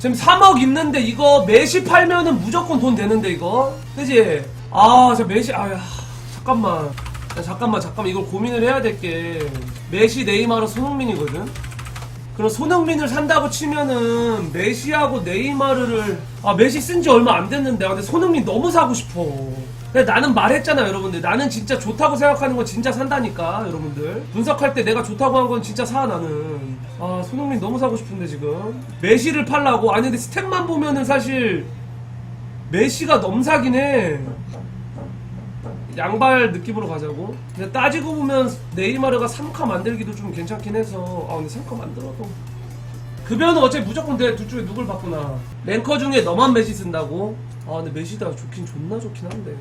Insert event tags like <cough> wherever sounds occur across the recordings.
지금 3억 있는데 이거 메시 팔면은 무조건 돈 되는데 이거? 그지? 아저 메시 아야 잠깐만. 야, 잠깐만 잠깐만. 이걸 고민을 해야 될게 메시 네이마르 손흥민이거든? 그럼 손흥민을 산다고 치면은 메시하고 네이마르를 아 메시 쓴 지 얼마 안 됐는데 아, 근데 손흥민 너무 사고 싶어 근데 나는 말했잖아 여러분들 나는 진짜 좋다고 생각하는 건 진짜 산다니까 여러분들 분석할 때 내가 좋다고 한 건 진짜 사 나는 아 손흥민 너무 사고 싶은데 지금 메시를 팔라고 아니 근데 스탯만 보면은 사실 메시가 넘사긴 해 양발 느낌으로 가자고. 근데 따지고 보면 네이마르가 3카 만들기도 좀 괜찮긴 해서 아 근데 3카 만들어도 급여는 어차피 무조건 돼. 둘 중에 누굴 바꾸나. 랭커 중에 너만 메시 쓴다고? 아 근데 메시가 좋긴 존나 좋긴 한데.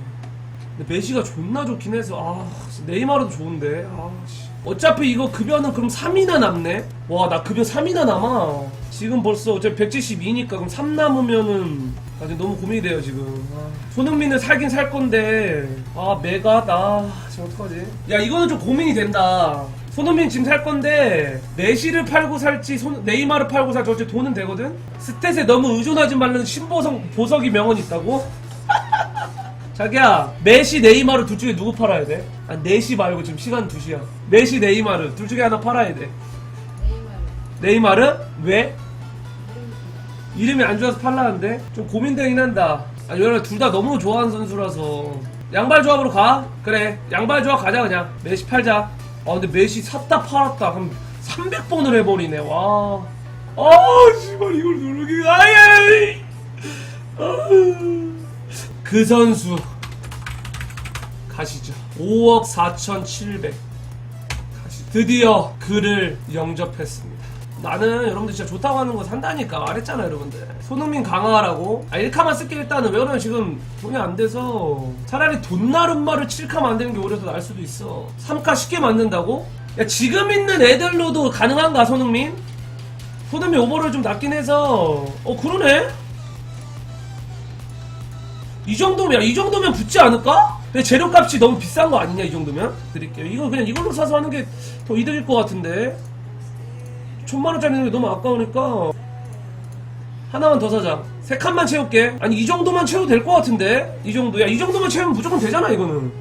근데 메시가 존나 좋긴 해서 아 네이마르도 좋은데. 아 씨. 어차피 이거 급여는 그럼 3이나 남네? 와 나 급여 3이나 남아. 지금 벌써 어차피 172니까 그럼 3 남으면은 아 지금 너무 고민이 돼요 지금. 아, 손흥민을 살긴 살 건데 아 메가 나 지금 어떡하지? 야 이거는 좀 고민이 된다. 손흥민 지금 살 건데 메시를 팔고 살지 손, 네이마르 팔고 살지 어차피 돈은 되거든? 스탯에 너무 의존하지 말라는 신보석 보석이 명언이 있다고? 자기야 메시 네이마르 둘 중에 누구 팔아야 돼? 아 네시 말고 지금 시간 2시야. 메시 네이마르 둘 중에 하나 팔아야 돼. 네이마르? 왜? 이름이 안 좋아서 팔라는데? 좀 고민되긴 한다. 아 왜냐면 둘 다 너무 좋아하는 선수라서. 양발 조합으로 가? 그래. 양발 조합 가자 그냥. 메시 팔자. 아 근데 메시 샀다 팔았다. 그럼 300번을 해버리네. 와. 아, 씨발 이걸 누르기. 아예 그 선수 가시죠. 5억 4,700 가시. 드디어 그를 영접했습니다. 나는 여러분들 진짜 좋다고 하는 거 산다니까 말했잖아 여러분들. 손흥민 강화하라고. 아 1카만 쓸게 일단은. 왜 그러면 지금 돈이 안 돼서 차라리 돈나룸마를 7카 만드는 게 오히려 더 나을 수도 있어. 3카 쉽게 만든다고? 야 지금 있는 애들로도 가능한가 손흥민? 손흥민 오버를 좀 낮긴 해서. 어 그러네? 이 정도면 이 정도면 붙지 않을까? 근데 재료값이 너무 비싼 거 아니냐 이 정도면? 드릴게요 이거 그냥 이걸로 사서 하는 게 더 이득일 것 같은데 천만 원짜리는 게 너무 아까우니까 하나만 더 사자. 세 칸만 채울게. 아니 이 정도만 채워도 될 것 같은데 이 정도야. 이 정도만 채우면 무조건 되잖아 이거는.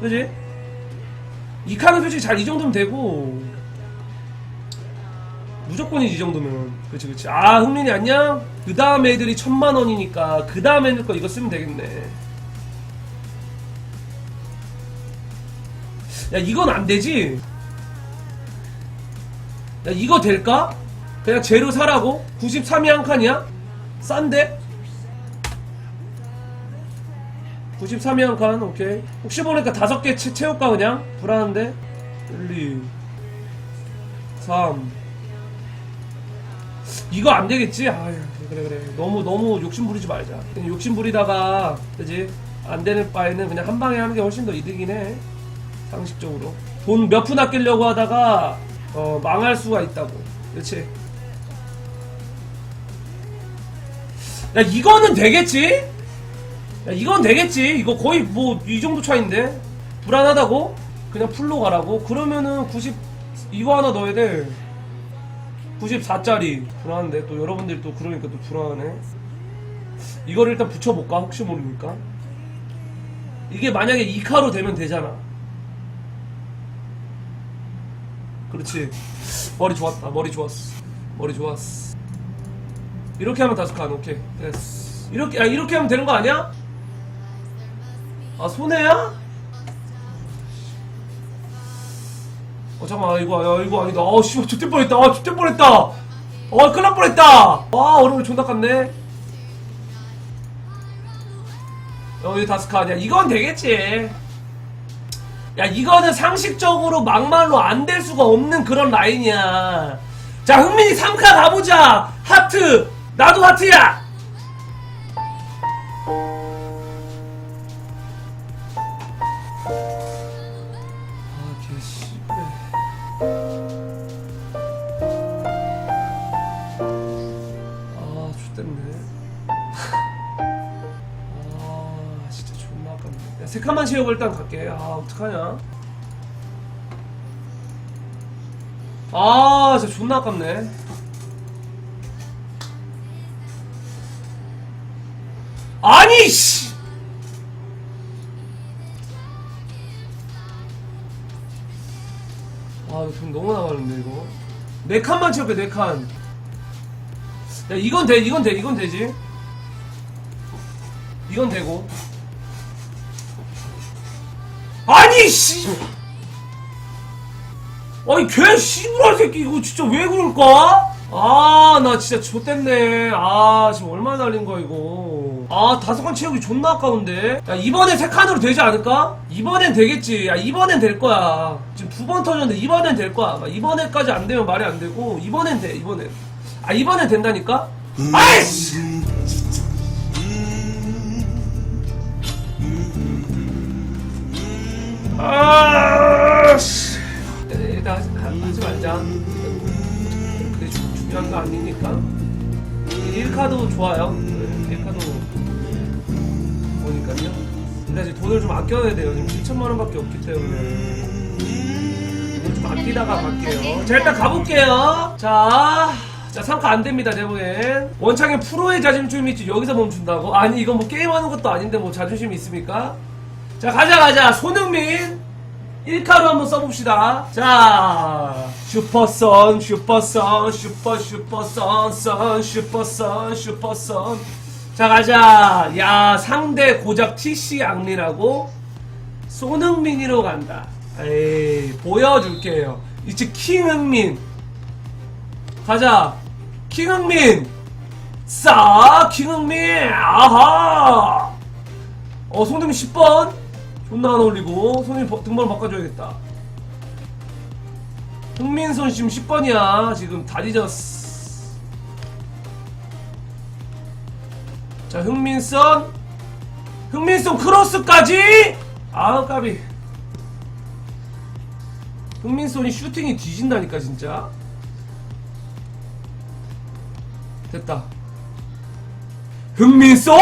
그지? 이 칸은 솔직히 잘 이 정도면 되고 무조건이지 이 정도면. 그렇지 그렇지. 아 흥민이 안녕. 그 다음 애들이 천만 원이니까 그 다음 애들 거 이거 쓰면 되겠네. 야 이건 안 되지. 야 이거 될까? 그냥 재료 사라고? 93이 한 칸이야? 싼데? 93이 한 칸, 오케이. 혹시 모르니까 다섯 개 채, 채울까, 그냥? 불안한데? 1, 2, 3. 이거 안 되겠지? 아 그래, 그래. 너무, 너무 욕심 부리지 말자. 욕심 부리다가, 그지? 안 되는 바에는 그냥 한 방에 하는 게 훨씬 더 이득이긴 해. 상식적으로. 돈 몇 푼 아끼려고 하다가, 어, 망할 수가 있다고. 그렇지? 야, 이거는 되겠지? 야, 이건 되겠지? 이거 거의 뭐, 이 정도 차인데? 불안하다고? 그냥 풀로 가라고? 그러면은 90, 이거 하나 넣어야 돼. 94짜리. 불안한데? 또 여러분들이 또 그러니까 또 불안하네. 이거를 일단 붙여볼까? 혹시 모르니까. 이게 만약에 2카로 되면 되잖아. 그렇지. 머리 좋았다. 머리 좋았어. 머리 좋았어. 이렇게 하면 다섯 칸. 오케이. 됐어. 이렇게, 아, 이렇게 하면 되는 거 아니야? 아, 손해야? 어, 잠깐만. 이거, 야, 이거 아니다. 아, 씨발, 죽될 뻔했다. 아, 죽될 뻔했다. 아, 큰일 날 뻔했다. 아, 얼음이 존나 깠네. 여기 다섯 칸이야. 이건 되겠지. 야 이거는 상식적으로 막말로 안 될 수가 없는 그런 라인이야 자 흥민이 3카 가보자 하트 나도 하트야 칸만 채우고 일단 갈게. 아 어떡하냐? 아 진짜 존나 아깝네. 아니 씨. 아 돈 너무 나가는데 이거? 네 칸만 채울게 네 칸. 야 이건 돼 이건 돼 이건 되지? 이건 되고 아니 씨. 아니 걔 씨부랄 새끼 이거 진짜 왜 그럴까? 아 나 진짜 좆됐네. 아 지금 얼마 날린 거야 이거. 아 다섯 칸 채우기 존나 아까운데. 야 이번에 세 칸으로 되지 않을까? 이번엔 되겠지. 야 이번엔 될 거야. 지금 두 번 터졌는데 이번엔 될 거야. 막 이번에까지 안 되면 말이 안 되고 이번엔 돼 이번엔. 아 이번엔 된다니까? 아이씨 아 씨 일단 하지, 말자 그게 주- 중요한 거 아니니까 1카도 좋아요 1카도 보니까요 근데 지금 돈을 좀 아껴야 돼요 지금 7천만 원밖에 없기 때문에 돈을 좀 아끼다가 갈게요 자 일단 가볼게요 자 자, 3카 안 됩니다, 내보엔. 원창의 프로의 자존심이 있지, 여기서 멈춘다고? 아니, 이거 뭐 게임하는 것도 아닌데, 뭐 자존심이 있습니까? 자, 가자, 가자. 손흥민. 1카로 한번 써봅시다. 자, 슈퍼선, 슈퍼선, 슈퍼, 슈퍼선, 선, 슈퍼선, 슈퍼선. 자, 가자. 야, 상대 고작 TC 양리라고? 손흥민이로 간다. 에이, 보여줄게요. 이제 킹흥민. 가자. 킹흥민. 싸, 킹흥민. 아하. 어, 손흥민 10번. 존나 안. 손흥민 버- 등번호 바꿔줘야겠다. 흥민선 지금 10번이야. 지금 다 뒤졌어. 자, 흥민선. 흥민선 크로스까지. 아우, 까비. 흥민선이 슈팅이 뒤진다니까, 진짜. 됐다. 흥민선!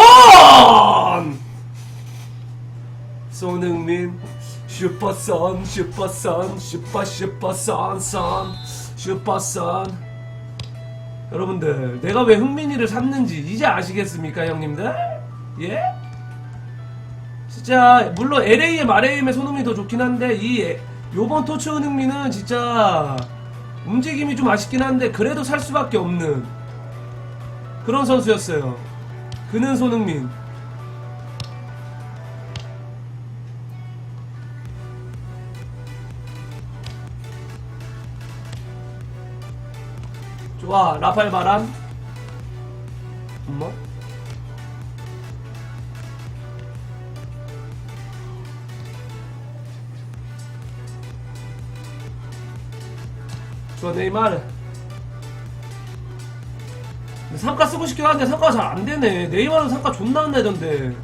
손흥민 슈퍼선 슈퍼선 슈퍼 슈퍼선 선 슈퍼선 여러분들 내가 왜 흥민이를 샀는지 이제 아시겠습니까 형님들? 예? 진짜 물론 LA의 마레임의 손흥민이 더 좋긴 한데 이 에- 요번 토츠 흥민은 진짜 움직임이 좀 아쉽긴 한데 그래도 살 수밖에 없는 그런 선수였어요. 그는 손흥민. 좋아, 라파엘 바람. 엄마? 좋아, 네이마르. 상가 쓰고 싶긴 한데 상가가 잘 안 되네. 네이마르 상가 존나 안 내던데.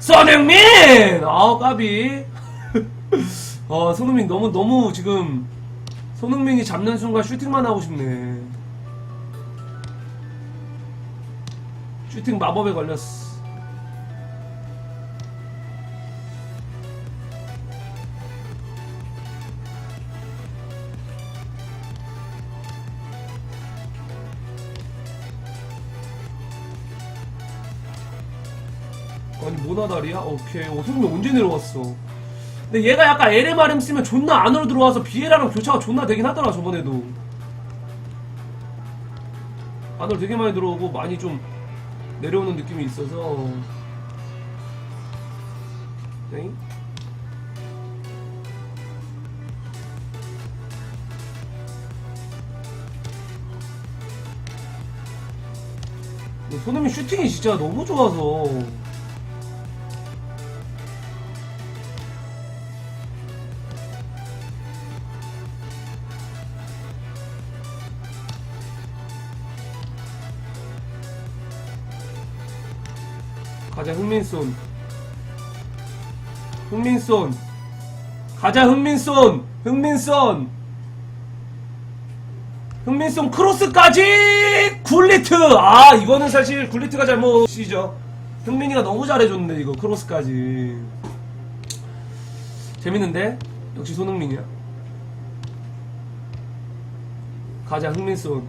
손흥민! 아우 까비. <laughs> 어 손흥민 너무 너무 지금 손흥민이 잡는 순간 슈팅만 하고 싶네. 슈팅 마법에 걸렸어. 아니 모나달이야? 오케이 어, 손흥민 언제 내려왔어 근데 얘가 약간 LMRM 쓰면 존나 안으로 들어와서 비에라랑 교차가 존나 되긴 하더라 저번에도. 안으로 되게 많이 들어오고 많이 좀 내려오는 느낌이 있어서. 네? 손흥민 슈팅이 진짜 너무 좋아서 흥민손 흥민손 가자 흥민손 흥민손 흥민손 크로스까지 굴리트. 아 이거는 사실 굴리트가 잘못이죠. 흥민이가 너무 잘해줬는데 이거 크로스까지. 재밌는데? 역시 손흥민이야. 가자 흥민손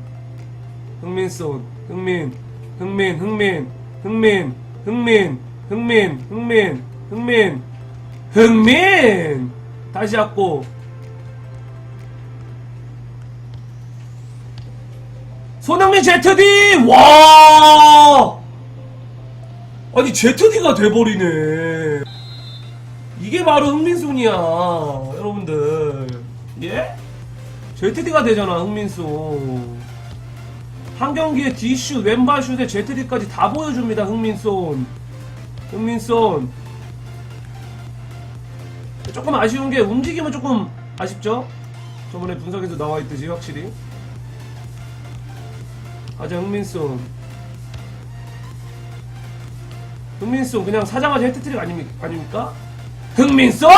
흥민손 흥민. 흥민. 흥민. 흥민. 흥민 흥민 흥민 흥민 흥민! 다시 잡고. 손흥민 ZD 와! 아니 ZD가 돼버리네. 이게 바로 흥민손이야 여러분들. 예? ZD가 되잖아 흥민손 한 경기에 D슛, 왼발 슛에 ZD까지 다 보여줍니다 흥민손 흥민손 조금 아쉬운 게 움직임은 조금 아쉽죠? 저번에 분석에서 나와 있듯이 확실히 아자 흥민손 흥민손 그냥 사자마자 헤트트릭 아닙니까? 흥민손!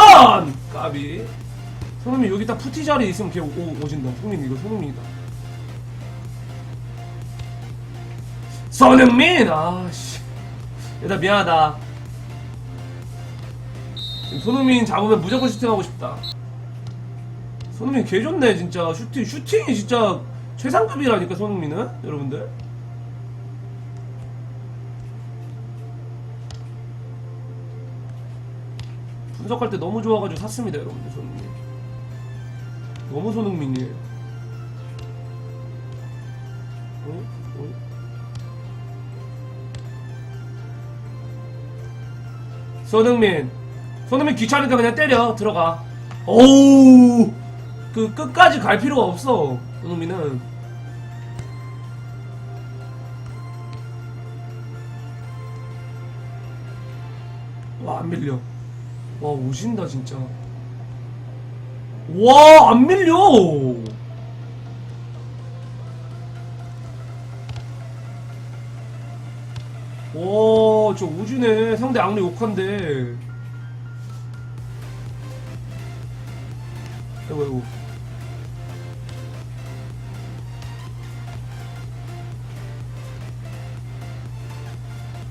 까비 손흥민 여기 딱 푸티 자리에 있으면 걔 오, 오진다 손흥민 이거 손흥민이다 손흥민! 아씨 얘들아 미안하다 손흥민 잡으면 무조건 슈팅하고 싶다. 손흥민 개 좋네 진짜. 슈팅 슈팅이 진짜 최상급이라니까 손흥민은? 여러분들. 분석할 때 너무 좋아가지고 샀습니다 여러분들 손흥민. 너무 손흥민이에요 어? 어? 손흥민 손흥민 귀찮으니까 그냥 때려 들어가. 오우. 그 끝까지 갈 필요가 없어 손흥민은. 와 안 밀려. 와 오신다 진짜. 와 안 밀려! 와저 오지네. 상대 악리 욕한데 아이고.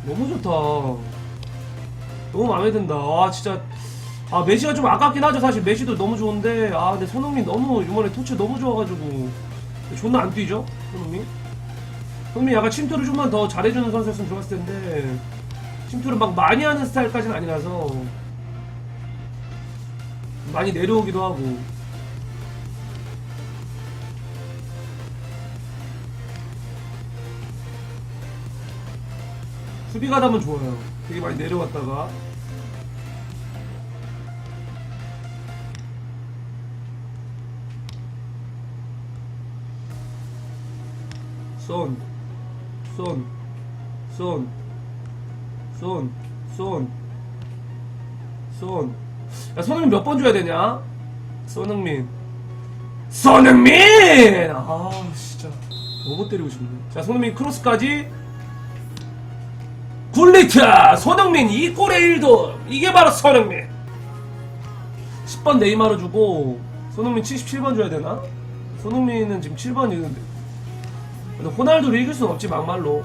너무 좋다. 너무 마음에 든다. 아 진짜. 아 메시가 좀 아깝긴 하죠 사실. 메시도 너무 좋은데. 아 근데 손흥민 너무 이번에 토치 너무 좋아가지고. 존나 안 뛰죠 손흥민? 손흥민 약간 침투를 좀만 더 잘해주는 선수였으면 좋았을 텐데. 침투를 막 많이 하는 스타일까지는 아니라서. 많이 내려오기도 하고 수비 가담은 좋아요 되게 많이 내려왔다가 손, 손, 손, 손, 손, 손. 야, 손흥민 몇 번 줘야 되냐? 손흥민. 손흥민! 아, 진짜. 너무 때리고 싶네. 자, 손흥민 크로스까지. 굴리트! 손흥민 2골에 1도! 이게 바로 손흥민! 10번 네이마르 주고, 손흥민 77번 줘야 되나? 손흥민은 지금 7번 있는데. 근데 호날두를 이길 수는 없지 막말로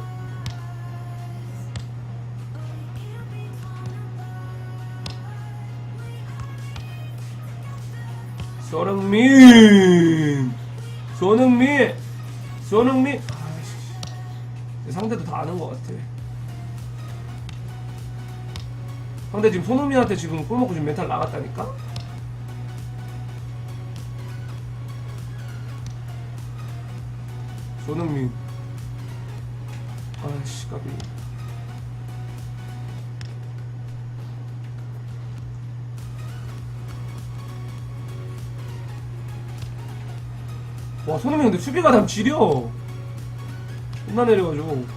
손흥민 손흥민 손흥민 아이씨. 상대도 다 아는 것 같아 상대 지금 손흥민한테 지금 꿀 먹고 지금 멘탈 나갔다니까? 손흥민. 아씨 까비. 와 손흥민 근데 수비가 다 지려. 존나 내려가지고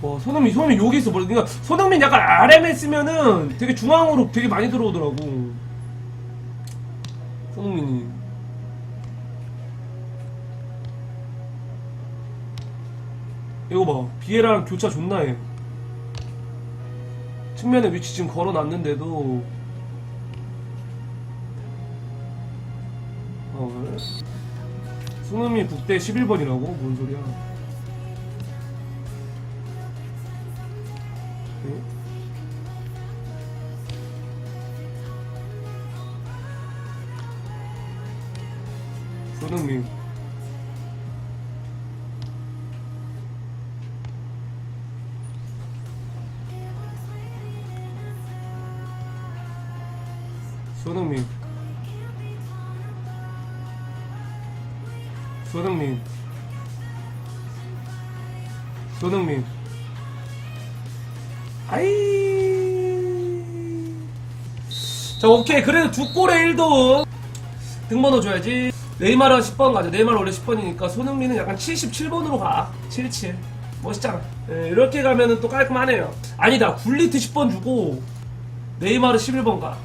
와 손흥민 손흥민 여기 있어 그러니까 손흥민 약간 RM에 쓰면은 되게 중앙으로 되게 많이 들어오더라고. 손흥민이. 이거 봐. 비에라랑 교차 존나 해. 측면에 위치 지금 걸어놨는데도. 어 그래? 손흥민 국대 11번이라고? 뭔 소리야 손흥민. 손흥민. 아이. 자 오케이. 그래도 두 골에 1도움 등번호 줘야지. 네이마르가 10번 가죠. 네이마르 원래 10번이니까 손흥민은 약간 77번으로 가. 77 멋있잖아. 예, 이렇게 가면은 또 깔끔하네요. 아니다. 굴리트 10번 주고 네이마르 11번 가.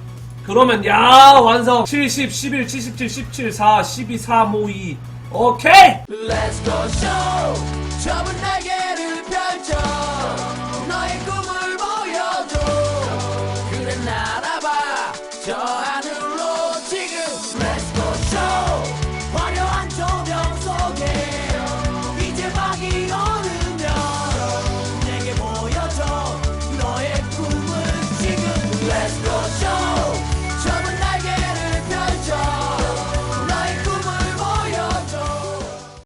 그러면 야 완성. 70 11 77 17 4 12 3 5 2 오케이 Let's go show. 처음은 날개를 펼쳐.